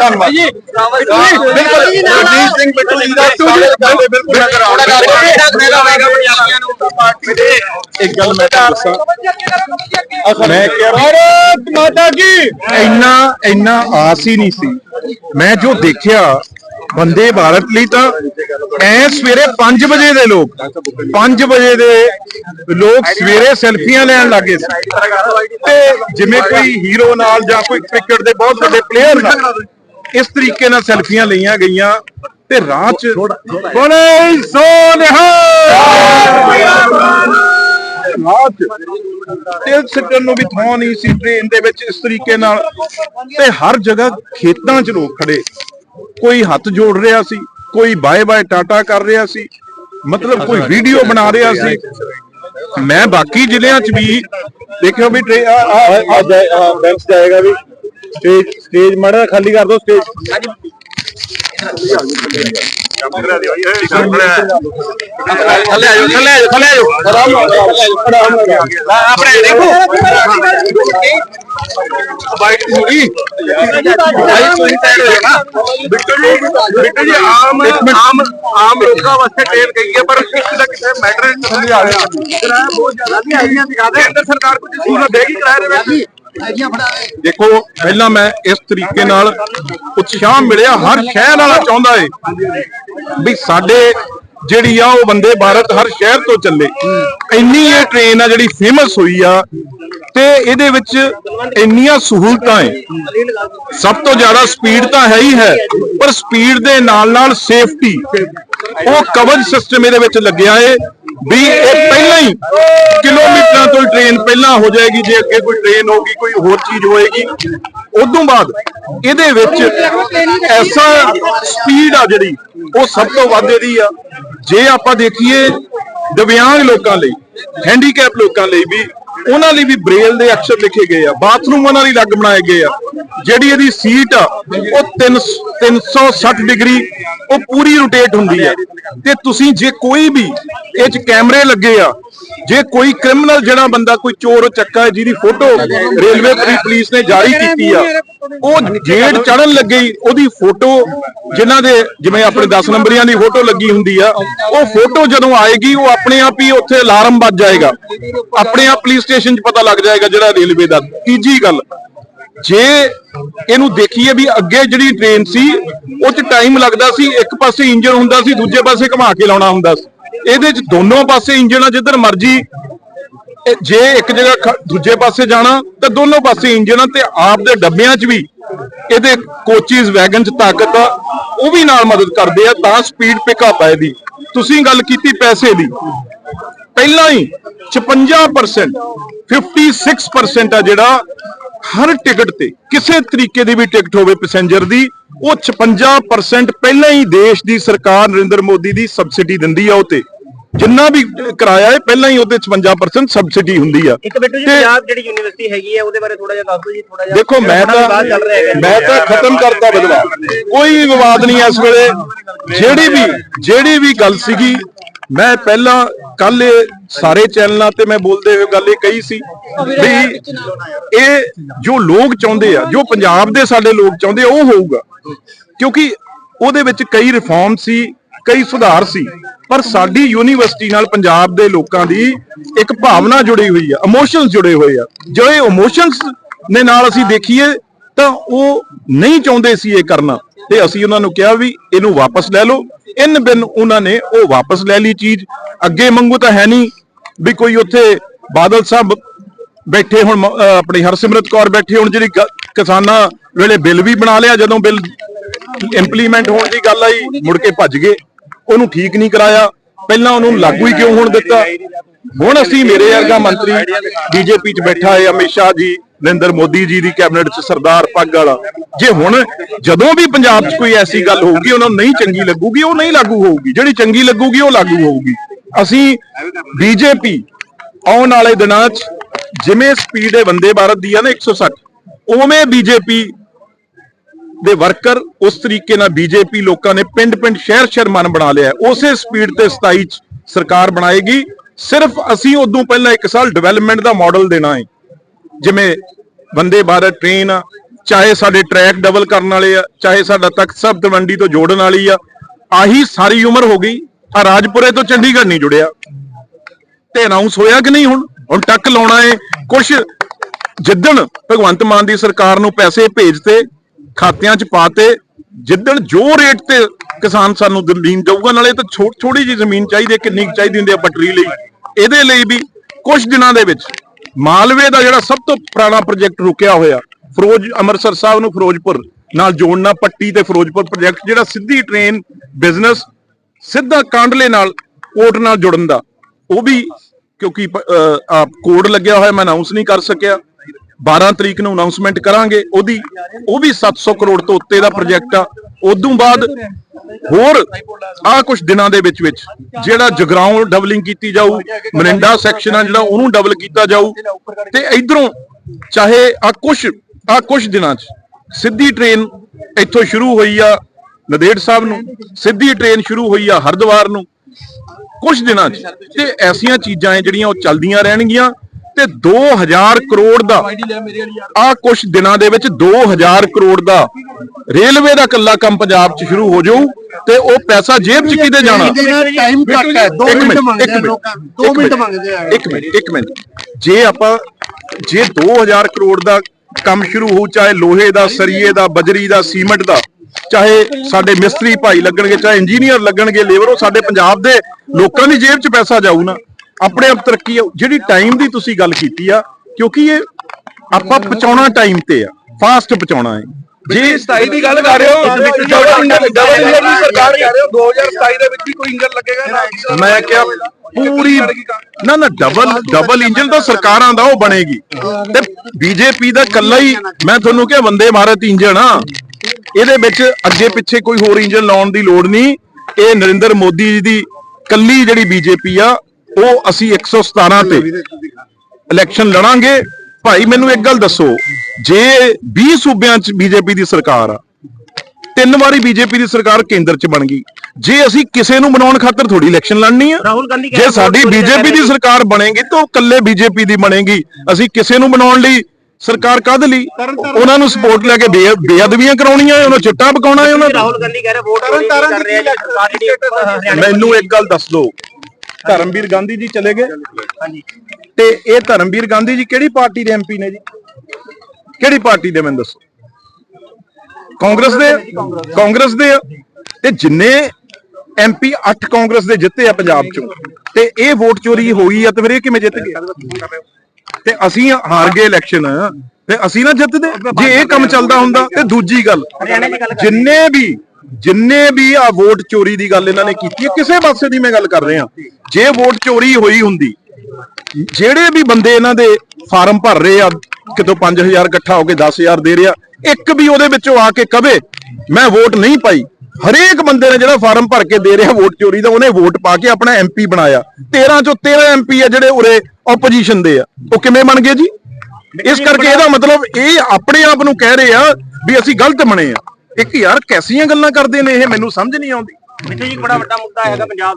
ਧੰਨਵਾਦ। ਜੀ ਬਿਲਕੁਲ। ਰਣਜੀਤ ਸਿੰਘ ਬਿੱਟੂ ਜੀ ਦਾ ਸਵਾਗਤ ਕਰਦੇ ਬਿਲਕੁਲ ਨਜ਼ਰ ਆ ਇੱਕ ਗੱਲ ਮੈਂ ਤੁਹਾਨੂੰ ਦੱਸਾਂ। ਮੈਂ ਕਿਹਾ ਭਾਰਤ ਮਾਤਾ ਕੀ? ਇੰਨਾ ਇੰਨਾ ਆਸ ਹੀ ਨਹੀਂ ਸੀ। ਮੈਂ ਜੋ ਦੇਖਿਆ ਬੰਦੇ ਭਾਰਤ ਲਈ ਤਾਂ ਐ ਸਵੇਰੇ 5 ਵਜੇ ਦੇ ਲੋਕ 5 ਵਜੇ ਦੇ ਲੋਕ ਸਵੇਰੇ ਸੈਲਫੀਆਂ ਲੈਣ ਲੱਗੇ ਸੀ। ਤੇ ਜਿਵੇਂ ਕੋਈ ਹੀਰੋ ਨਾਲ ਜਾਂ ਕੋਈ ਕ੍ਰਿਕਟ ਦੇ ਬਹੁਤ ਵੱਡੇ ਪਲੇਅਰ ਨਾਲ ਇਸ ਤਰੀਕੇ ਨਾਲ ਸੈਲਫੀਆਂ ਲਈਆਂ ਗਈਆਂ ਤੇ ਰਾਹ 'ਚ ਬੋਲੇ ਸੋਨਿਹਾ ਰਾਹ 'ਚ। ਤੇਲ ਸਿੱਟਣ ਨੂੰ ਵੀ ਥਾਂ ਨਹੀਂ ਸੀ ਟ੍ਰੇਨ ਦੇ ਵਿੱਚ ਇਸ ਤਰੀਕੇ ਨਾਲ। ਤੇ ਹਰ ਜਗ੍ਹਾ ਖੇਤਾਂ 'ਚ ਲੋਕ ਖੜੇ। ਕੋਈ ਹੱਥ ਜੋੜ ਰਿਹਾ ਸੀ। ਕੋਈ ਬਾਏ ਬਾਏ ਟਾਟਾ ਕਰ ਰਿਹਾ ਸੀ ਮਤਲਬ ਕੋਈ ਵੀਡੀਓ ਬਣਾ ਰਿਹਾ ਸੀ। ਮੈਂ ਬਾਕੀ ਜ਼ਿਲ੍ਹਿਆਂ 'ਚ ਵੀ ਦੇਖਿਓ ਵੀ ਬੈਂਚ ਜਾਏਗਾ ਵੀ। ਸਟੇਜ ਸਟੇਜ ਮਾੜਾ ਖਾਲੀ ਕਰ ਦਿਓ ਸਟੇਜ ਥੱਲੇ ਆਜੋ ਥੱਲੇ ਆਜੋ ਥੱਲੇ ਆਜੋ ਆਪਣੇ ਦੇਖੋ ਬਾਈਕ ਹੋਈ ਭਾਈ ਤੁਸੀਂ ਸਾਈਡ ਹੋ ਨਾ ਬਿੱਟੂ ਜੀ ਬਿੱਟੂ ਜੀ ਆਮ ਆਮ ਆਮ ਲੋਕਾਂ ਵਾਸਤੇ ਟ੍ਰੇਨ ਗਈ ਹੈ ਪਰ ਕਿਸੇ ਦਾ ਕਿਸੇ ਮੈਟਰ ਨਹੀਂ ਆ ਰਿਹਾ ਕਿਰਾਇਆ ਬਹੁਤ ਜ਼ਿਆਦਾ ਵੀ ਆਈਆਂ ਦਿਖਾ ਦੇ ਅੰਦਰ ਸਰਕਾਰ ਕੁਝ ਸਹੂਲਤ ਦੇਗੀ ਕਿਰਾਏ ਦੇ ਵਿੱਚ ਦੇਖੋ, ਪਹਿਲਾਂ ਮੈਂ ਇਸ ਤਰੀਕੇ ਨਾਲ ਉਤਸ਼ਾਹ ਮਿਲਿਆ, ਹਰ ਸ਼ਹਿਰ ਵਾਲਾ ਚਾਹੁੰਦਾ ਏ ਵੀ ਸਾਡੇ ਜਿਹੜੀ ਆ ਉਹ ਬੰਦੇ ਭਾਰਤ ਹਰ ਸ਼ਹਿਰ ਤੋਂ ਚੱਲੇ। ਇੰਨੀ ਇਹ ਟ੍ਰੇਨ ਆ ਜਿਹੜੀ ਫੇਮਸ ਹੋਈ ਆ ਤੇ ਇਹਦੇ ਵਿੱਚ ਇੰਨੀਆਂ ਸਹੂਲਤਾਂ ਏ। ਸਭ ਤੋਂ ਜ਼ਿਆਦਾ ਸਪੀਡ ਤਾਂ ਹੈ ਹੀ ਹੈ, ਪਰ ਸਪੀਡ ਦੇ ਨਾਲ ਨਾਲ ਸੇਫਟੀ ਉਹ ਕਵਚ ਸਿਸਟਮ ਇਹਦੇ ਵਿੱਚ ਲੱਗਿਆ ਏ ਵੀ ਇਹ ਪਹਿਲਾਂ ਹੀ ਕਿਲੋਮੀਟਰਾਂ ਤੋਂ ਟ੍ਰੇਨ ਪਹਿਲਾਂ ਹੋ ਜਾਏਗੀ, ਜੇ ਅੱਗੇ ਕੋਈ ਟ੍ਰੇਨ ਹੋਗੀ ਕੋਈ ਹੋਰ ਚੀਜ਼ ਹੋਏਗੀ। ਉਦੋਂ ਬਾਅਦ ਇਹਦੇ ਵਿੱਚ ਐਸਾ ਸਪੀਡ ਆ ਜਿਹੜੀ, ਉਹ ਸਭ ਤੋਂ ਵੱਧ ਇਹਦੀ ਆ। ਜੇ ਆਪਾਂ ਦੇਖੀਏ ਦਿਵਿਆਂਗ ਲੋਕਾਂ ਲਈ ਹੈਂਡੀਕੈਪ ਲੋਕਾਂ ਲਈ ਵੀ, ਉਹਨਾਂ ਲਈ ਵੀ ਬ੍ਰੇਲ ਦੇ ਅਕਸ਼ਰ ਲਿਖੇ ਗਏ ਆ ਬਾਥਰੂਮ ਉਹਨਾਂ ਲਈ ਅਲੱਗ ਬਣਾਏ ਗਏ ਆ। ਜਿਹੜੀ ਇਹਦੀ ਸੀਟ ਆ, ਉਹ 3 360 ਡਿਗਰੀ, ਉਹ ਪੂਰੀ ਰੋਟੇਟ ਹੁੰਦੀ ਆ। ਤੇ ਤੁਸੀਂ ਜੇ ਕੋਈ ਵੀ, ਇਹ ਚ ਕੈਮਰੇ ਲੱਗੇ ਆ ਜੇ ਕੋਈ ਕ੍ਰਿਮੀਨਲ ਜਿਹੜਾ ਬੰਦਾ ਕੋਈ ਚੋਰ ਚੱਕਾ ਹੈ ਜਿਹਦੀ ਫੋਟੋ ਰੇਲਵੇ ਪੁਲਿਸ ਨੇ ਜਾਰੀ ਕੀਤੀ ਆ ਉਹ ਗੇਟ ਚੜਨ ਲੱਗੇ ਉਹਦੀ ਫੋਟੋ ਜਿਨ੍ਹਾਂ ਦੇ ਜਿਵੇਂ ਆਪਣੇ 10 ਨੰਬਰੀਆਂ ਦੀ ਫੋਟੋ ਲੱਗੀ ਹੁੰਦੀ ਆ ਉਹ ਫੋਟੋ ਜਦੋਂ ਆਏਗੀ ਉਹ ਆਪਣੇ ਆਪ ਹੀ ਉੱਥੇ ਅਲਾਰਮ ਵੱਜ ਜਾਏਗਾ। ਆਪਣੇ ਆਪ ਪੁਲਿਸ ਸਟੇਸ਼ਨ 'ਚ ਪਤਾ ਲੱਗ ਜਾਏਗਾ ਜਿਹੜਾ ਰੇਲਵੇ ਦਾ। ਤੀਜੀ ਗੱਲ ਜੇ ਇਹਨੂੰ ਦੇਖੀਏ ਵੀ ਅੱਗੇ ਜਿਹੜੀ ਟ੍ਰੇਨ ਸੀ ਉਹ 'ਚ ਟਾਈਮ ਲੱਗਦਾ ਸੀ ਇੱਕ ਪਾਸੇ ਇੰਜਨ ਹੁੰਦਾ ਸੀ ਦੂਜੇ ਪਾਸੇ ਘੁਮਾ ਕੇ ਲਾਉਣਾ ਹੁੰਦਾ ਸੀ। ਇਹਦੇ 'ਚ ਦੋਨੋਂ ਪਾਸੇ ਇੰਜਨ ਆ, ਜਿੱਧਰ ਮਰਜ਼ੀ ਜੇ ਇੱਕ ਜਗ੍ਹਾ ਦੂਜੇ ਪਾਸੇ ਜਾਣਾ, ਤਾਂ ਦੋਨੋਂ ਪਾਸੇ ਇੰਜਨ ਆ ਤੇ ਆਪ ਦੇ ਡੱਬਿਆਂ 'ਚ ਵੀ। ਇਹਦੇ ਕੋਚਿਸ ਵੈਗਨ 'ਚ ਤਾਕਤ ਆ, ਉਹ ਵੀ ਨਾਲ ਮਦਦ ਕਰਦੇ ਆ, ਤਾਂ ਸਪੀਡ ਪਿਕਅਪ ਆ ਇਹਦੀ। ਤੁਸੀਂ ਗੱਲ ਕੀਤੀ ਪੈਸੇ ਦੀ। ਪਹਿਲਾਂ ਹੀ 56% 56% ਆ ਜਿਹੜਾ ਹਰ ਟਿਕਟ ਤੇ। ਕਿਸੇ ਤਰੀਕੇ ਦੀ ਵੀ ਟਿਕਟ ਹੋਵੇ ਪੈਸੇਂਜਰ ਦੀ ਉਹ 56% ਪਹਿਲਾਂ ਹੀ ਦੇਸ਼ ਦੀ ਸਰਕਾਰ ਨਰਿੰਦਰ ਮੋਦੀ ਦੀ ਸਬਸਿਡੀ ਦਿੰਦੀ ਆ ਉਹ ਤੇ ਜਿੰਨਾ ਵੀ ਕਿਰਾਇਆ ਹੈ ਪਹਿਲਾਂ ਹੀ ਉਹਦੇ 56% ਸਬਸਿਡੀ ਹੁੰਦੀ ਆ। ਇੱਕ ਬਿੱਟੂ ਜੀ ਪੰਜਾਬ ਜਿਹੜੀ ਯੂਨੀਵਰਸਿਟੀ ਹੈਗੀ ਹੈ ਉਹਦੇ ਬਾਰੇ ਥੋੜਾ ਜਿਹਾ ਦੱਸ ਦਿਓ ਜੀ ਥੋੜਾ ਜਿਹਾ ਦੇਖੋ ਮੈਂ ਤਾਂ। ਮੈਂ ਤਾਂ ਖਤਮ ਕਰਤਾ ਵਿਵਾਦ ਕੋਈ ਵਿਵਾਦ ਨਹੀਂ ਇਸ ਵੇਲੇ। ਜਿਹੜੀ ਵੀ ਜਿਹੜੀ ਵੀ ਗੱਲ ਸੀਗੀ ਮੈਂ ਪਹਿਲਾਂ ਕੱਲ ਸਾਰੇ ਚੈਨਲਾਂ ਤੇ ਮੈਂ ਬੋਲਦੇ ਹੋਏ ਗੱਲ ਇਹ ਕਹੀ ਸੀ ਵੀ ਇਹ ਜੋ ਲੋਕ ਚਾਹੁੰਦੇ ਆ, ਜੋ ਪੰਜਾਬ ਦੇ ਸਾਡੇ ਲੋਕ ਚਾਹੁੰਦੇ ਆ, ਉਹ ਹੋਊਗਾ। ਕਿਉਂਕਿ ਉਹਦੇ ਵਿੱਚ ਕਈ ਰਿਫਾਰਮ ਸੀ, ਕਈ ਸੁਧਾਰ ਸੀ, ਪਰ ਸਾਡੀ ਯੂਨੀਵਰਸਿਟੀ ਨਾਲ ਪੰਜਾਬ ਦੇ ਲੋਕਾਂ ਦੀ ਇੱਕ ਭਾਵਨਾ ਜੁੜੀ ਹੋਈ ਆ ਇਮੋਸ਼ਨਸ ਜੁੜੇ ਹੋਏ ਆ। ਜੋ ਇਹ ਇਮੋਸ਼ਨਸ ਨੇ ਨਾਲ ਅਸੀਂ ਦੇਖੀਏ, ਤਾਂ ਉਹ ਨਹੀਂ ਚਾਹੁੰਦੇ ਸੀ ਇਹ ਕਰਨਾ। ਤੇ ਅਸੀਂ ਉਹਨਾਂ ਨੂੰ ਕਿਹਾ ਵੀ ਇਹਨੂੰ ਵਾਪਸ ਲੈ ਲਓ। ਇਨ ਬਿਨ ਉਹਨਾਂ ਨੇ ਉਹ ਵਾਪਸ ਲੈ ਲਈ ਚੀਜ਼। ਅੱਗੇ ਮੰਗੂ ਤਾਂ ਹੈ ਨਹੀਂ ਵੀ ਕੋਈ ਉੱਥੇ ਬਾਦਲ ਸਾਹਿਬ ਬੈਠੇ ਹੁਣ ਆਪਣੀ ਹਰਸਿਮਰਤ ਕੌਰ ਬੈਠੇ ਹੁਣ, ਜਿਹੜੀ ਕਿਸਾਨਾਂ ਵੇਲੇ ਬਿੱਲ ਵੀ ਬਣਾ ਲਿਆ, ਜਦੋਂ ਬਿੱਲ ਇੰਪਲੀਮੈਂਟ ਹੋਣ ਦੀ ਗੱਲ ਆਈ, ਮੁੜ ਕੇ ਭੱਜ ਗਏ। ਉਹਨੂੰ ਠੀਕ ਨਹੀਂ ਕਰਾਇਆ। ਪਹਿਲਾਂ ਉਹਨੂੰ ਲਾਗੂ ਹੀ ਕਿਉਂ ਹੋਣ ਦਿੱਤਾ? ਹੁਣ ਅਸੀਂ ਮੇਰੇ ਵਰਗਾ ਮੰਤਰੀ, ਬੀਜੇਪੀ 'ਚ ਬੈਠਾ ਹੈ ਅਮਿਤ ਸ਼ਾਹ ਜੀ। ਨਰਿੰਦਰ ਮੋਦੀ ਜੀ ਦੀ ਕੈਬਨਿਟ 'ਚ ਸਰਦਾਰ ਪੱਗ ਵਾਲਾ। ਜੇ ਹੁਣ ਜਦੋਂ ਵੀ ਪੰਜਾਬ 'ਚ ਕੋਈ ਐਸੀ ਗੱਲ ਹੋਊਗੀ, ਉਹਨਾਂ ਨੂੰ ਨਹੀਂ ਚੰਗੀ ਲੱਗੂਗੀ, ਉਹ ਨਹੀਂ ਲਾਗੂ ਹੋਊਗੀ। ਜਿਹੜੀ ਚੰਗੀ ਲੱਗੂਗੀ, ਉਹ ਲਾਗੂ ਹੋਊਗੀ। ਅਸੀਂ ਬੀਜੇਪੀ ਆਉਣ ਵਾਲੇ ਦਿਨਾਂ 'ਚ ਜਿਵੇਂ ਸਪੀਡ ਹੈ ਵੰਦੇ ਭਾਰਤ ਦੀ ਆ ਨਾ 160 ਉਵੇਂ ਬੀਜੇਪੀ ਦੇ ਵਰਕਰ ਉਸ ਤਰੀਕੇ ਨਾਲ ਬੀਜੇਪੀ ਲੋਕਾਂ ਨੇ ਪਿੰਡ-ਪਿੰਡ, ਸ਼ਹਿਰ-ਸ਼ਹਿਰ ਮਨ ਬਣਾ ਲਿਆ ਉਸੇ ਸਪੀਡ ਤੇ 27 ਚ ਸਰਕਾਰ ਬਣਾਏਗੀ। ਸਿਰਫ ਅਸੀਂ ਉਦੋਂ ਪਹਿਲਾਂ ਇੱਕ ਸਾਲ ਡਿਵੈਲਪਮੈਂਟ ਦਾ ਮਾਡਲ ਦੇਣਾ ਹੈ। ਜਿਵੇਂ ਵੰਦੇ ਭਾਰਤ ਟ੍ਰੇਨ ਆ ਚਾਹੇ ਸਾਡੇ ਟਰੈਕ ਡਬਲ ਕਰਨ ਵਾਲੇ ਆ ਚਾਹੇ ਸਾਡਾ ਤਖਤ ਸਾਹਿਬ ਤਲਵੰਡੀ ਤੋਂ ਜੋੜਨ ਵਾਲੀ ਆ ਆਹੀ ਸਾਰੀ ਉਮਰ ਹੋ ਗਈ ਆ ਰਾਜਪੁਰੇ ਤੋਂ ਚੰਡੀਗੜ੍ਹ ਨਹੀਂ ਜੁੜਿਆ। ਤੇ ਅਨਾਉਂਸ ਹੋਇਆ ਕਿ ਨਹੀਂ ਹੁਣ? ਹੁਣ ਟੱਕ ਲਾਉਣਾ ਏ ਕੁਛ ਜਿੱਦਣ ਭਗਵੰਤ ਮਾਨ ਦੀ ਸਰਕਾਰ ਨੂੰ ਪੈਸੇ ਭੇਜਤੇ ਖਾਤਿਆਂ 'ਚ ਪਾਤੇ ਜਿੱਦਣ ਜੋ ਰੇਟ ਤੇ ਕਿਸਾਨ ਸਾਨੂੰ ਜ਼ਮੀਨ ਦਊਗਾ ਨਾਲੇ ਤਾਂ ਥੋੜੀ ਜਿਹੀ ਜ਼ਮੀਨ ਚਾਹੀਦੀ ਹੈ, ਕਿੰਨੀ ਕੁ ਚਾਹੀਦੀ ਹੁੰਦੀ ਆ ਪਟਰੀ ਲਈ। ਇਹਦੇ ਲਈ ਵੀ ਕੁਝ ਦਿਨਾਂ ਦੇ ਵਿੱਚ ਮਾਲਵੇ ਦਾ ਜਿਹੜਾ ਸਭ ਤੋਂ ਪੁਰਾਣਾ ਪ੍ਰੋਜੈਕਟ ਰੁਕਿਆ ਹੋਇਆ, ਫਿਰੋਜ਼ ਅੰਮ੍ਰਿਤਸਰ ਸਾਹਿਬ ਨੂੰ ਫਿਰੋਜ਼ਪੁਰ, ਨਾਲ ਜੋੜਨਾ ਪੱਟੀ ਤੇ ਫਿਰੋਜ਼ਪੁਰ ਪ੍ਰੋਜੈਕਟ ਜਿਹੜਾ ਸਿੱਧੀ ਟ੍ਰੇਨ ਬਿਜ਼ਨਸ ਸਿੱਧਾ ਕਾਂਡਲੇ ਨਾਲ, ਕੋਟ ਨਾਲ ਜੁੜਨ ਦਾ। ਉਹ ਵੀ ਕਿਉਂਕਿ ਕੋਡ ਲੱਗਿਆ ਹੋਇਆ, ਮੈਂ ਅਨਾਉਂਸ ਨਹੀਂ ਕਰ ਸਕਿਆ। 12 ਤਰੀਕ ਨੂੰ ਅਨਾਉਂਸਮੈਂਟ ਕਰਾਂਗੇ, ਉਹਦੀ, ਉਹ ਵੀ 700 ਕਰੋੜ ਤੋਂ ਉੱਤੇ ਦਾ ਪ੍ਰੋਜੈਕਟ ਆ। ਉਦੋਂ ਬਾਅਦ ਹੋਰ ਆ ਕੁਝ ਦਿਨਾਂ ਦੇ ਵਿੱਚ ਵਿੱਚ ਜਿਹੜਾ ਜਗਰਾਉਂ ਡਬਲਿੰਗ ਕੀਤੀ ਜਾਊ ਮਰਿੰਡਾ ਸੈਕਸ਼ਨ ਆ ਜਿਹੜਾ ਉਹਨੂੰ ਡਬਲ ਕੀਤਾ ਜਾਊ ਤੇ ਇਧਰੋਂ ਚਾਹੇ ਆ ਕੁਝ ਆ ਕੁਝ ਦਿਨਾਂ 'ਚ ਸਿੱਧੀ ਟ੍ਰੇਨ ਇੱਥੋਂ ਸ਼ੁਰੂ ਹੋਈ ਆ ਨਦੇੜ ਸਾਹਿਬ ਨੂੰ, ਸਿੱਧੀ ਟ੍ਰੇਨ ਸ਼ੁਰੂ ਹੋਈ ਆ ਹਰਿਦੁਆਰ ਨੂੰ ਕੁਝ ਦਿਨਾਂ 'ਚ ਤੇ ਐਸੀਆਂ ਚੀਜ਼ਾਂ ਐ ਜਿਹੜੀਆਂ ਉਹ ਚੱਲਦੀਆਂ ਰਹਿਣਗੀਆਂ ਤੇ 2000 ਕਰੋੜ ਦਾ ਆ ਕੁਝ ਦਿਨਾਂ ਦੇ ਵਿੱਚ 2000 ਕਰੋੜ ਦਾ ਰੇਲਵੇ ਦਾ ਕੱਲਾ ਕੰਮ ਪੰਜਾਬ 'ਚ ਸ਼ੁਰੂ ਹੋ ਜਾਊ ਤੇ ਉਹ ਪੈਸਾ ਜੇਬ 'ਚ ਕਿਤੇ ਜਾਣਾ? ਟਾਈਮ ਘੱਟ ਹੈ 2 ਮਿੰਟ ਮੰਗਦੇ ਆ ਲੋਕਾਂ 2 ਮਿੰਟ ਮੰਗਦੇ ਆ ਇੱਕ ਮਿੰਟ ਇੱਕ ਮਿੰਟ ਜੇ ਆਪਾਂ, ਜੇ 2000 ਕਰੋੜ ਦਾ ਕੰਮ ਸ਼ੁਰੂ ਹੋ ਚਾਹੇ ਲੋਹੇ ਦਾ, ਸਰੀਏ ਦਾ, ਬਜਰੀ ਦਾ, ਸੀਮੈਂਟ ਦਾ, ਚਾਹੇ ਸਾਡੇ ਮਿਸਤਰੀ ਭਾਈ ਲੱਗਣਗੇ, ਚਾਹੇ ਇੰਜੀਨੀਅਰ ਲੱਗਣਗੇ, ਲੇਬਰ, ਉਹ ਸਾਡੇ ਪੰਜਾਬ ਦੇ ਲੋਕਾਂ ਦੀ ਜੇਬ 'ਚ ਪੈਸਾ ਜਾਊ ਨਾ। ਆਪਣੇ ਆਪ ਤਰੱਕੀ ਆਊ। ਜਿਹੜੀ ਟਾਈਮ ਦੀ ਤੁਸੀਂ ਗੱਲ ਕੀਤੀ ਆ, ਕਿਉਂਕਿ ਇਹ ਆਪਾਂ ਪਹੁੰਚਾਉਣਾ ਟਾਈਮ ਤੇ ਆ, ਫਾਸਟ ਪਹੁੰਚਾਉਣਾ ਹੈ। ਜੇ 27 ਦੀ ਗੱਲ ਕਰ ਰਹੇ ਹੋ? ਡਬਲ ਇੰਜਨ ਡਬਲ ਇੰਜਨ ਦੀ ਸਰਕਾਰ ਕਹਿ ਰਹੇ ਹੋ 2027 ਦੇ ਵਿੱਚ ਵੀ ਕੋਈ ਇੰਜਨ ਲੱਗੇਗਾ ਨਾ ਮੈਂ ਕਿਹਾ ਪੂਰੀ ਨਾ ਨਾ ਡਬਲ ਡਬਲ ਇੰਜਨ ਤਾਂ ਸਰਕਾਰਾਂ ਦਾ ਉਹ ਬਣੇਗੀ। ਤੇ ਬੀਜੇਪੀ ਦਾ ਕੱਲਾ ਹੀ ਮੈਂ ਤੁਹਾਨੂੰ ਕਿਹਾ ਵੰਦੇ ਭਾਰਤ ਇੰਜਨ ਆ। ਇਹਦੇ ਵਿੱਚ ਅੱਗੇ ਪਿੱਛੇ ਕੋਈ ਹੋਰ ਇੰਜਨ ਲਾਉਣ ਦੀ ਲੋੜ ਨਹੀਂ। ਇਹ ਨਰਿੰਦਰ ਮੋਦੀ ਜੀ ਦੀ ਕੱਲੀ ਜਿਹੜੀ ਬੀਜੇਪੀ ਆ ਉਹ ਅਸੀਂ 117 ਤੇ ਇਲੈਕਸ਼ਨ ਲੜਾਂਗੇ। ਭਾਈ ਮੈਨੂੰ ਇੱਕ ਗੱਲ ਦੱਸੋ। ਜੇ 20 ਸੂਬਿਆਂ 'ਚ ਬੀਜੇਪੀ ਦੀ ਸਰਕਾਰ ਆ ਤਿੰਨ ਵਾਰੀ ਬੀਜੇਪੀ ਦੀ ਸਰਕਾਰ ਕੇਂਦਰ 'ਚ ਬਣ ਗਈ ਜੇ ਅਸੀਂ ਕਿਸੇ ਨੂੰ ਬਣਾਉਣ ਖਾਤਰ ਥੋੜੀ ਇਲੈਕਸ਼ਨ ਲੜਨੀ ਆ ਰਾਹੁਲ ਗਾਂਧੀ ਕਹਿ ਜੇ ਸਾਡੀ ਬੀਜੇਪੀ ਦੀ ਸਰਕਾਰ ਬਣੇਗੀ ਤਾਂ ਉਹ ਇਕੱਲੇ ਬੀਜੇਪੀ ਦੀ ਬਣੇਗੀ। ਅਸੀਂ ਕਿਸੇ ਨੂੰ ਬਣਾਉਣ ਲਈ ਸਰਕਾਰ ਕਾਹਦ ਲਈ। ਉਹਨਾਂ ਨੂੰ ਸਪੋਰਟ ਲੈ ਕੇ ਬੇ- ਬੇਅਦਬੀਆਂ ਕਰਾਉਣੀਆਂ ਉਹਨਾਂ ਚਿੱਟਾ ਪਕਾਉਣਾ ਹੈ ਉਹਨਾਂ ਦਾ ਰਾਹੁਲ ਗਾਂਧੀ ਕਹਿ ਰਹੇ ਵੋਟ ਚੋਰੀ ਕਰ ਰਹੇ ਆ ਜੀ ਸਰਕਾਰ ਜਿਹੜੀ ਹਰਿਆਣਾ ਮੈਨੂੰ ਇੱਕ ਗੱਲ ਦੱਸ ਦਿਓ। ਧਰਮਵੀਰ ਗਾਂਧੀ ਜੀ ਚਲੇ ਗਏ? ਹਾਂਜੀ। ਤੇ ਇਹ ਧਰਮਵੀਰ ਗਾਂਧੀ ਜੀ ਕਿਹੜੀ ਪਾਰਟੀ ਦੇ ਐਮਪੀ ਨੇ ਜੀ? ਕਿਹੜੀ ਪਾਰਟੀ ਦੇ ਮੈਨੂੰ ਦੱਸੋ। ਕਾਂਗਰਸ ਦੇ? ਕਾਂਗਰਸ ਦੇ। ਤੇ ਜਿੰਨੇ ਐਮਪੀ 8 ਕਾਂਗਰਸ ਦੇ ਜਿੱਤੇ ਆ ਪੰਜਾਬ ਚੋਂ ਤੇ ਇਹ ਵੋਟ ਚੋਰੀ ਹੋਈ ਆ ਤੇ ਫਿਰ ਇਹ ਕਿਵੇਂ ਜਿੱਤ ਗਏ? ਤੇ ਅਸੀਂ ਹਾਰ ਗਏ ਇਲੈਕਸ਼ਨ ਤੇ ਅਸੀਂ ਨਾ ਜਿੱਤਦੇ। ਜੇ ਇਹ ਕੰਮ ਚੱਲਦਾ ਹੁੰਦਾ ਤੇ ਦੂਜੀ ਗੱਲ ਜਿੰਨੇ ਵੀ ਜਿੰਨੇ ਵੀ ਆ ਵੋਟ ਚੋਰੀ ਦੀ ਗੱਲ ਇਹਨਾਂ ਨੇ ਕੀਤੀ ਹੈ, ਕਿਸੇ ਪਾਸੇ ਦੀ ਮੈਂ ਗੱਲ ਕਰ ਰਿਹਾ। ਜੇ ਵੋਟ ਚੋਰੀ ਹੋਈ ਹੁੰਦੀ, ਜਿਹੜੇ ਵੀ ਬੰਦੇ ਇਹਨਾਂ ਦੇ ਫਾਰਮ ਭਰ ਰਹੇ ਆ, ਕਿਤੋਂ 5000 ਇਕੱਠਾ ਹੋ ਕੇ 10000 ਦੇ ਰਿਹਾ, ਇੱਕ ਵੀ ਉਹਦੇ ਵਿੱਚੋਂ ਆ ਕੇ ਕਵੇ, ਮੈਂ ਵੋਟ ਨਹੀਂ ਪਾਈ। ਹਰੇਕ ਬੰਦੇ ਨੇ ਜਿਹੜਾ ਫਾਰਮ ਭਰ ਕੇ ਦੇ ਰਿਹਾ ਵੋਟ ਚੋਰੀ ਦਾ, ਉਹਨੇ ਵੋਟ ਪਾ ਕੇ ਆਪਣਾ ਐਮਪੀ ਬਣਾਇਆ। 13 ਚੋਂ 13 ਐਮਪੀ ਆ ਜਿਹੜੇ ਉਰੇ ਆਪੋਜੀਸ਼ਨ ਦੇ ਆ। ਉਹ ਕਿਵੇਂ ਬਣ ਗਏ ਜੀ? ਇਸ ਕਰਕੇ ਇਹਦਾ ਮਤਲਬ ਇਹ ਆਪਣੇ ਆਪ ਨੂੰ ਕਹਿ ਰਹੇ ਆ ਵੀ ਅਸੀਂ ਗਲਤ ਬਣੇ ਆ। ਇੱਕ ਯਾਰ ਕੈਸੀਆਂ ਗੱਲਾਂ ਕਰਦੇ ਨੇ, ਇਹ ਮੈਨੂੰ ਸਮਝ ਨਹੀਂ ਆਉਂਦੀ। ਮਿੱਠੂ ਜੀ, ਬੜਾ ਵੱਡਾ ਮੁੱਦਾ ਹੈਗਾ ਪੰਜਾਬ